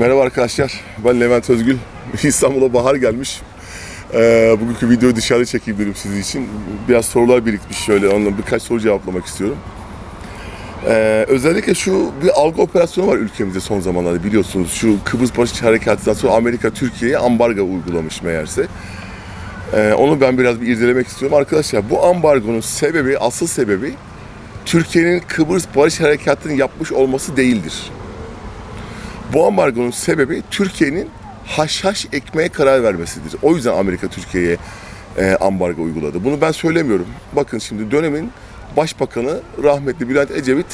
Merhaba arkadaşlar, ben Levent Özgül. İstanbul'a bahar gelmiş. Ee, bugünkü videoyu dışarı çekeyim dedim sizin için. Biraz sorular birikmiş şöyle, ondan birkaç soru cevaplamak istiyorum. Ee, özellikle şu bir algı operasyonu var ülkemizde son zamanlarda biliyorsunuz. Şu Kıbrıs Barış Harekatı'ndan sonra Amerika Türkiye'ye ambargo uygulamış meğerse. Ee, onu ben biraz bir irdelemek istiyorum. Arkadaşlar bu ambargonun sebebi, asıl sebebi Türkiye'nin Kıbrıs Barış Harekatı'nı yapmış olması değildir. Bu ambargonun sebebi Türkiye'nin haşhaş ekmeğe karar vermesidir. O yüzden Amerika Türkiye'ye e, ambargo uyguladı. Bunu ben söylemiyorum. Bakın şimdi dönemin başbakanı rahmetli Bülent Ecevit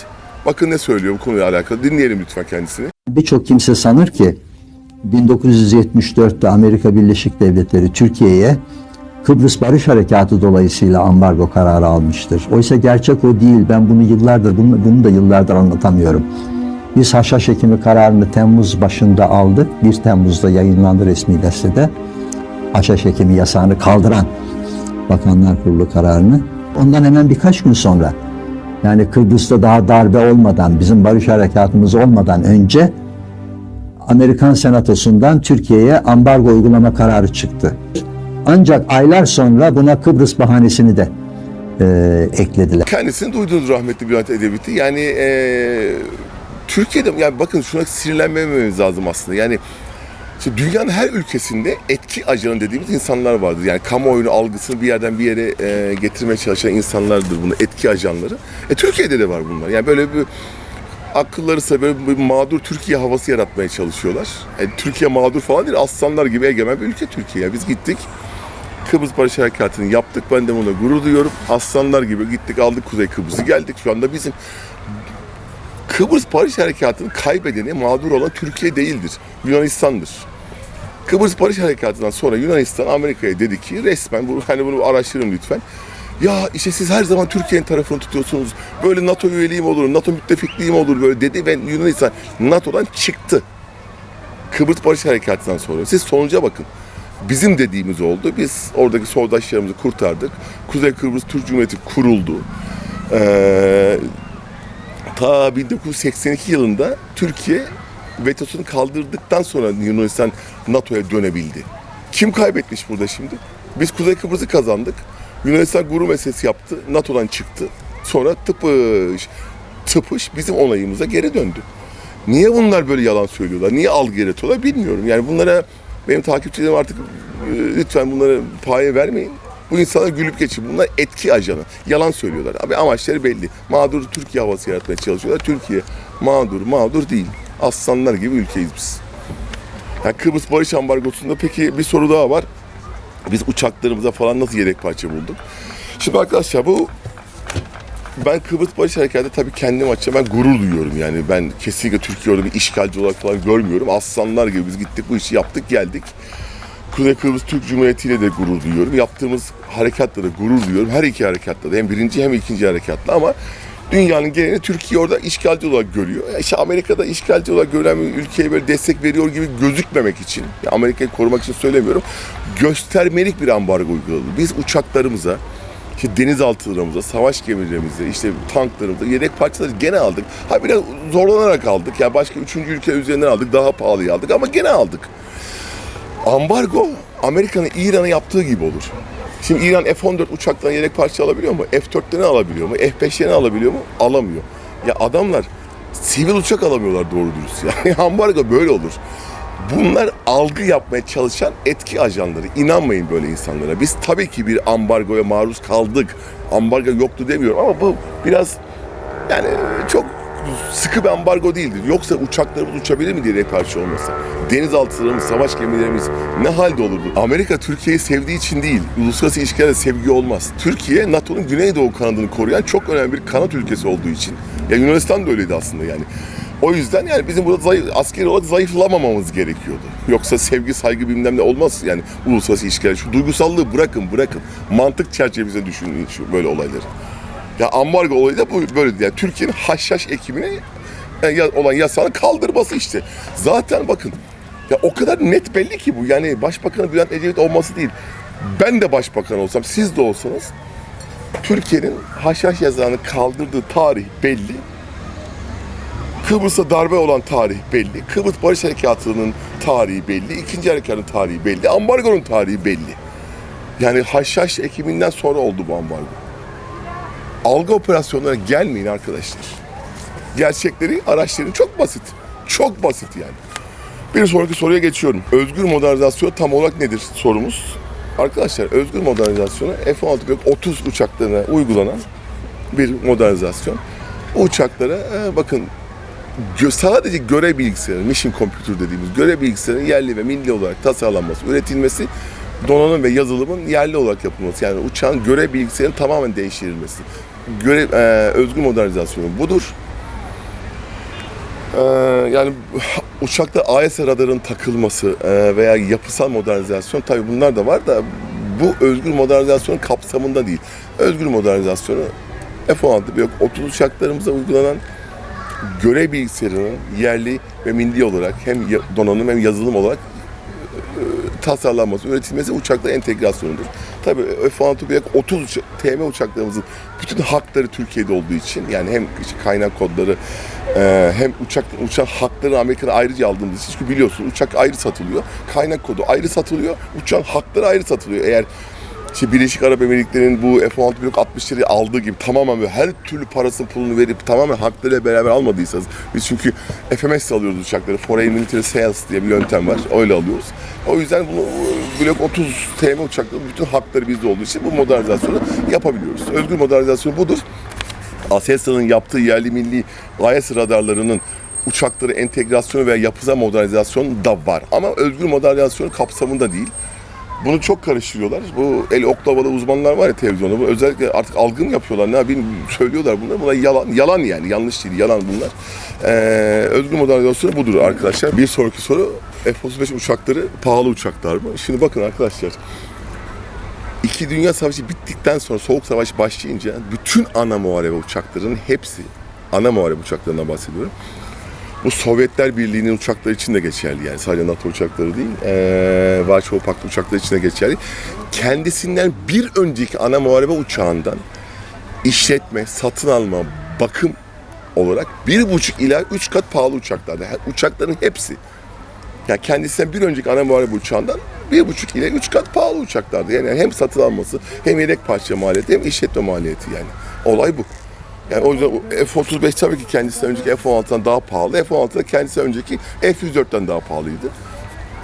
bakın ne söylüyor bu konuyla alakalı. Dinleyelim lütfen kendisini. Birçok kimse sanır ki 1974'te Amerika Birleşik Devletleri Türkiye'ye Kıbrıs Barış Harekatı dolayısıyla ambargo kararı almıştır. Oysa gerçek o değil. Ben bunu yıllardır, bunu, bunu da yıllardır anlatamıyorum. Biz haşhaş ekimi kararını Temmuz başında aldık. 1 Temmuz'da yayınlandı resmi gazetede. Haşhaş ekimi yasağını kaldıran Bakanlar Kurulu kararını. Ondan hemen birkaç gün sonra yani Kıbrıs'ta daha darbe olmadan, bizim barış harekatımız olmadan önce Amerikan Senatosu'ndan Türkiye'ye ambargo uygulama kararı çıktı. Ancak aylar sonra buna Kıbrıs bahanesini de e, eklediler. Kendisini duydunuz rahmetli Bülent Ecevit'i. Yani e, Türkiye'de yani bakın şuna sinirlenmememiz lazım aslında. Yani Şimdi dünyanın her ülkesinde etki ajanı dediğimiz insanlar vardır. Yani kamuoyunu algısını bir yerden bir yere e, getirmeye çalışan insanlardır bunu etki ajanları. E Türkiye'de de var bunlar. Yani böyle bir akılları böyle bir mağdur Türkiye havası yaratmaya çalışıyorlar. Yani Türkiye mağdur falan değil, aslanlar gibi egemen bir ülke Türkiye. Yani biz gittik, Kıbrıs Barış Harekatı'nı yaptık. Ben de buna gurur duyuyorum. Aslanlar gibi gittik, aldık Kuzey Kıbrıs'ı geldik. Şu anda bizim Kıbrıs Barış Harekatı'nın kaybedeni, mağdur olan Türkiye değildir. Yunanistan'dır. Kıbrıs Barış Harekatı'ndan sonra Yunanistan Amerika'ya dedi ki resmen bunu hani bunu araştırın lütfen. Ya işte siz her zaman Türkiye'nin tarafını tutuyorsunuz. Böyle NATO üyeliğim olur, NATO müttefikliğim olur böyle dedi ve Yunanistan NATO'dan çıktı. Kıbrıs Barış Harekatı'ndan sonra. Siz sonuca bakın. Bizim dediğimiz oldu. Biz oradaki soydaşlarımızı kurtardık. Kuzey Kıbrıs Türk Cumhuriyeti kuruldu. Ee, ta 1982 yılında Türkiye vetosunu kaldırdıktan sonra Yunanistan NATO'ya dönebildi. Kim kaybetmiş burada şimdi? Biz Kuzey Kıbrıs'ı kazandık. Yunanistan gurur meselesi yaptı. NATO'dan çıktı. Sonra tıpış, tıpış bizim onayımıza geri döndü. Niye bunlar böyle yalan söylüyorlar? Niye algı yaratıyorlar bilmiyorum. Yani bunlara benim takipçilerim artık e, lütfen bunlara paye vermeyin. Bu insanlar gülüp geçin. Bunlar etki ajanı. Yalan söylüyorlar. Abi amaçları belli. Mağdur Türkiye havası yaratmaya çalışıyorlar. Türkiye mağdur, mağdur değil. Aslanlar gibi ülkeyiz biz. Yani Kıbrıs Barış Ambargosu'nda peki bir soru daha var. Biz uçaklarımıza falan nasıl yedek parça bulduk? Şimdi arkadaşlar bu ben Kıbrıs Barış Harekatı'nda tabii kendim açıdan ben gurur duyuyorum yani. Ben kesinlikle Türkiye orada bir işgalci olarak falan görmüyorum. Aslanlar gibi biz gittik bu işi yaptık geldik. Kuzey Kıbrıs Türk Cumhuriyeti ile de gurur duyuyorum. Yaptığımız harekatla da gurur duyuyorum. Her iki harekatta da hem birinci hem ikinci harekatla ama dünyanın genelini Türkiye orada işgalci olarak görüyor. Ya İşte Amerika'da işgalci olarak görülen bir ülkeye böyle destek veriyor gibi gözükmemek için, ya Amerika'yı korumak için söylemiyorum, göstermelik bir ambargo uyguladı. Biz uçaklarımıza, işte denizaltılarımıza, savaş gemilerimize, işte tanklarımıza yedek parçaları gene aldık. Ha biraz zorlanarak aldık. Yani başka üçüncü ülke üzerinden aldık, daha pahalıya aldık ama gene aldık. Ambargo Amerika'nın İran'a yaptığı gibi olur. Şimdi İran F-14 uçaktan yedek parça alabiliyor mu? F-4'lerini alabiliyor mu? F-5'lerini alabiliyor mu? Alamıyor. Ya adamlar sivil uçak alamıyorlar doğru dürüst. Yani ambargo böyle olur. Bunlar algı yapmaya çalışan etki ajanları. İnanmayın böyle insanlara. Biz tabii ki bir ambargoya maruz kaldık. Ambargo yoktu demiyorum ama bu biraz yani çok sıkı bir ambargo değildir. Yoksa uçaklarımız uçabilir mi diye karşı olmasa? Denizaltılarımız, savaş gemilerimiz ne halde olurdu? Amerika Türkiye'yi sevdiği için değil, uluslararası ilişkilerde sevgi olmaz. Türkiye NATO'nun Güneydoğu kanadını koruyan çok önemli bir kanat ülkesi olduğu için. Ya Yunanistan da öyleydi aslında yani. O yüzden yani bizim burada zayıf, askeri olarak zayıflamamamız gerekiyordu. Yoksa sevgi, saygı bilmem ne olmaz yani uluslararası ilişkiler. Şu duygusallığı bırakın, bırakın. Mantık çerçevesinde düşünün şu böyle olayları. Ya ambargo olayı da bu böyle yani Türkiye'nin haşhaş ekimine olan yasağını kaldırması işte. Zaten bakın ya o kadar net belli ki bu. Yani Başbakanı Bülent Ecevit olması değil. Ben de başbakan olsam, siz de olsanız Türkiye'nin haşhaş yasağını kaldırdığı tarih belli. Kıbrıs'a darbe olan tarih belli. Kıbrıs Barış Harekatı'nın tarihi belli. İkinci harekatın tarihi belli. Ambargonun tarihi belli. Yani Haşhaş Ekimi'nden sonra oldu bu ambargo. Algı operasyonlarına gelmeyin arkadaşlar. Gerçekleri araştırın. Çok basit. Çok basit yani. Bir sonraki soruya geçiyorum. Özgür modernizasyon tam olarak nedir sorumuz? Arkadaşlar özgür modernizasyon F-16 Block 30 uçaklarına uygulanan bir modernizasyon. Uçaklara e, bakın sadece görev bilgisayarı, mission computer dediğimiz görev bilgisayarının yerli ve milli olarak tasarlanması, üretilmesi, donanım ve yazılımın yerli olarak yapılması. Yani uçağın görev bilgisayarının tamamen değiştirilmesi. Görev, e, özgür modernizasyonu budur. Ee, yani uçakta AES radarın takılması e, veya yapısal modernizasyon tabii bunlar da var da bu özgür modernizasyon kapsamında değil. Özgür modernizasyonu F-16 Block 30 uçaklarımıza uygulanan görev bilgisayarının yerli ve milli olarak hem donanım hem yazılım olarak e, tasarlanması, üretilmesi uçakla entegrasyonudur. Tabii F-16 Block 30 uça- TM uçaklarımızın bütün hakları Türkiye'de olduğu için yani hem kaynak kodları e, hem uçak uçak hakları Amerika'da ayrıca aldığımız için çünkü biliyorsun uçak ayrı satılıyor. Kaynak kodu ayrı satılıyor. Uçağın hakları ayrı satılıyor. Eğer işte Birleşik Arap Emirlikleri'nin bu F-16 Block 60'ları aldığı gibi tamamen böyle her türlü parasını pulunu verip tamamen haklarıyla beraber almadıysanız biz çünkü FMS alıyoruz uçakları. Foreign Military Sales diye bir yöntem var. Öyle alıyoruz. O yüzden bunu Block 30 TM uçakların bütün hakları bizde olduğu için bu modernizasyonu yapabiliyoruz. Özgür modernizasyon budur. Aselsan'ın yaptığı yerli milli AES radarlarının uçakları entegrasyonu veya yapısal modernizasyonu da var. Ama özgür modernizasyon kapsamında değil. Bunu çok karıştırıyorlar. Bu el oklavalı uzmanlar var ya televizyonda. Bu özellikle artık algı yapıyorlar? Ne yapayım? Söylüyorlar bunlar. Bunlar yalan. Yalan yani. Yanlış değil. Yalan bunlar. Ee, özgür modernizasyonu budur arkadaşlar. Bir sonraki soru F-35 uçakları pahalı uçaklar mı? Şimdi bakın arkadaşlar. İki Dünya Savaşı bittikten sonra Soğuk Savaş başlayınca bütün ana muharebe uçaklarının hepsi, ana muharebe uçaklarından bahsediyorum. Bu Sovyetler Birliği'nin uçakları için de geçerli yani sadece NATO uçakları değil, ee, Varşova Paktı uçakları için de geçerli. Kendisinden bir önceki ana muharebe uçağından işletme, satın alma, bakım olarak bir buçuk ila üç kat pahalı uçaklarda. Yani Uçakların hepsi. Yani kendisinden bir önceki ana muharebe uçağından bir buçuk ile üç kat pahalı uçaklardı. Yani hem satın alması hem yedek parça maliyeti hem işletme maliyeti yani. Olay bu. Yani o yüzden o F-35 tabii ki kendisinden önceki F-16'dan daha pahalı. F-16 da kendisinden önceki F-104'ten daha pahalıydı.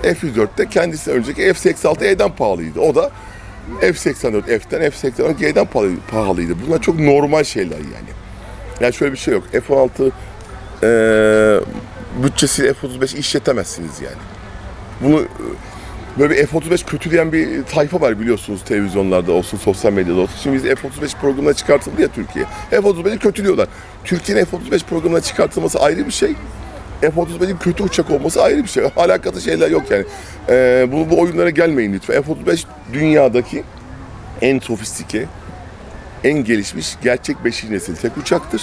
F-104 de kendisinden önceki F-86E'den pahalıydı. O da F-84F'ten F-84G'den pahalı- pahalıydı. Bunlar çok normal şeyler yani. Yani şöyle bir şey yok. F-16 eee bütçesiyle F-35 işletemezsiniz yani. Bunu e, böyle bir F-35 kötüleyen bir tayfa var biliyorsunuz televizyonlarda olsun, sosyal medyada olsun. Şimdi biz F-35 programına çıkartıldı ya Türkiye. F-35'i kötülüyorlar. Türkiye'nin F-35 programına çıkartılması ayrı bir şey. F-35'in kötü uçak olması ayrı bir şey. Alakalı şeyler yok yani. Ee, bu, bu oyunlara gelmeyin lütfen. F-35 dünyadaki en sofistike, en gelişmiş, gerçek 5. nesil tek uçaktır.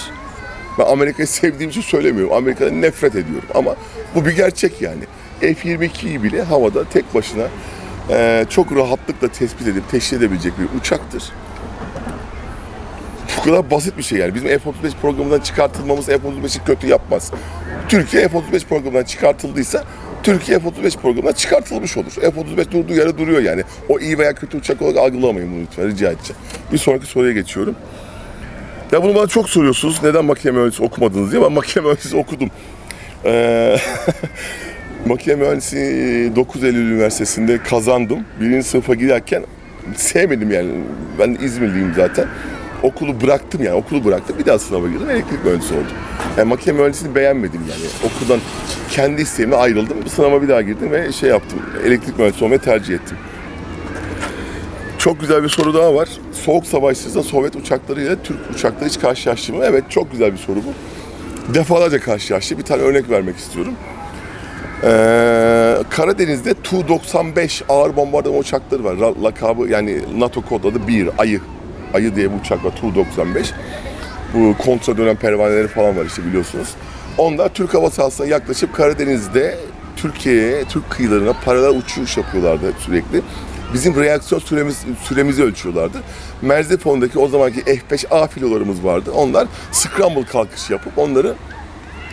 Ben Amerika'yı sevdiğim için söylemiyorum. Amerika'dan nefret ediyorum ama bu bir gerçek yani. F-22'yi bile havada tek başına eee, çok rahatlıkla tespit edip teşhis edebilecek bir uçaktır. Bu kadar basit bir şey yani. Bizim F-35 programından çıkartılmamız F-35'i kötü yapmaz. Türkiye F-35 programından çıkartıldıysa Türkiye F-35 programından çıkartılmış olur. F-35 durduğu yere duruyor yani. O iyi veya kötü uçak olarak algılamayın bunu lütfen rica edeceğim. Bir sonraki soruya geçiyorum. Ya bunu bana çok soruyorsunuz. Neden makine mühendisi okumadınız diye. Ben makine mühendisi okudum. Ee, makine mühendisliği 9 Eylül Üniversitesi'nde kazandım. Birinci sınıfa giderken sevmedim yani. Ben İzmirliyim zaten. Okulu bıraktım yani. Okulu bıraktım. Bir daha sınava girdim. Elektrik mühendisi oldum. Yani makine mühendisliğini beğenmedim yani. Okuldan kendi isteğimle ayrıldım. Sınava bir daha girdim ve şey yaptım. Elektrik mühendisi olmayı tercih ettim. Çok güzel bir soru daha var. Soğuk savaş sırasında Sovyet uçaklarıyla Türk uçakları hiç karşılaştı mı? Evet çok güzel bir soru bu. Defalarca karşılaştı. Bir tane örnek vermek istiyorum. Ee, Karadeniz'de Tu-95 ağır bombardıman uçakları var. Lakabı yani NATO kod adı 1, Ayı. Ayı diye bir uçak var Tu-95. Bu kontra dönen pervaneleri falan var işte biliyorsunuz. Onlar Türk hava sahasına yaklaşıp Karadeniz'de Türkiye'ye, Türk kıyılarına paralel uçuş yapıyorlardı sürekli. Bizim reaksiyon süremiz, süremizi ölçüyorlardı. Merzifon'daki o zamanki F-5A filolarımız vardı. Onlar scramble kalkış yapıp onları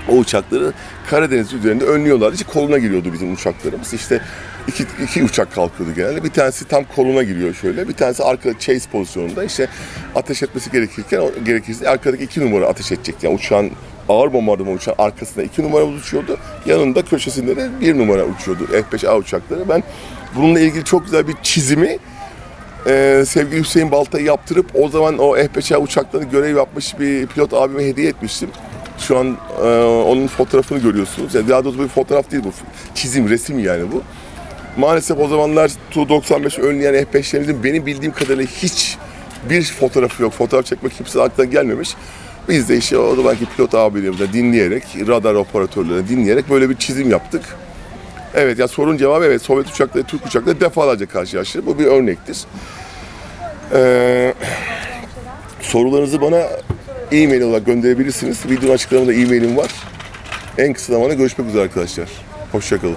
o uçakları Karadeniz üzerinde önlüyorlardı. İşte koluna giriyordu bizim uçaklarımız. İşte iki, iki uçak kalkıyordu genelde. Bir tanesi tam koluna giriyor şöyle. Bir tanesi arka chase pozisyonunda. İşte ateş etmesi gerekirken gerekirse arkadaki iki numara ateş edecekti. Yani uçağın ağır bombardıman uçağın arkasında iki numara uçuyordu. Yanında köşesinde de bir numara uçuyordu. F-5A uçakları. Ben bununla ilgili çok güzel bir çizimi ee, sevgili Hüseyin Balta'yı yaptırıp o zaman o F-5A uçaklarını görev yapmış bir pilot abime hediye etmiştim. Şu an e, onun fotoğrafını görüyorsunuz. Yani daha doğrusu bir fotoğraf değil bu. Çizim, resim yani bu. Maalesef o zamanlar Tu-95 önleyen F-5'lerimizin benim bildiğim kadarıyla hiç bir fotoğrafı yok. Fotoğraf çekmek kimse aklına gelmemiş. Biz de işte o zamanki pilot abilerimizle dinleyerek, radar operatörlerine dinleyerek böyle bir çizim yaptık. Evet ya sorun cevabı evet Sovyet uçakları Türk uçakları defalarca karşılaştı. Bu bir örnektir. Ee, sorularınızı bana e-mail olarak gönderebilirsiniz. Videonun açıklamada e-mailim var. En kısa zamanda görüşmek üzere arkadaşlar. Hoşçakalın.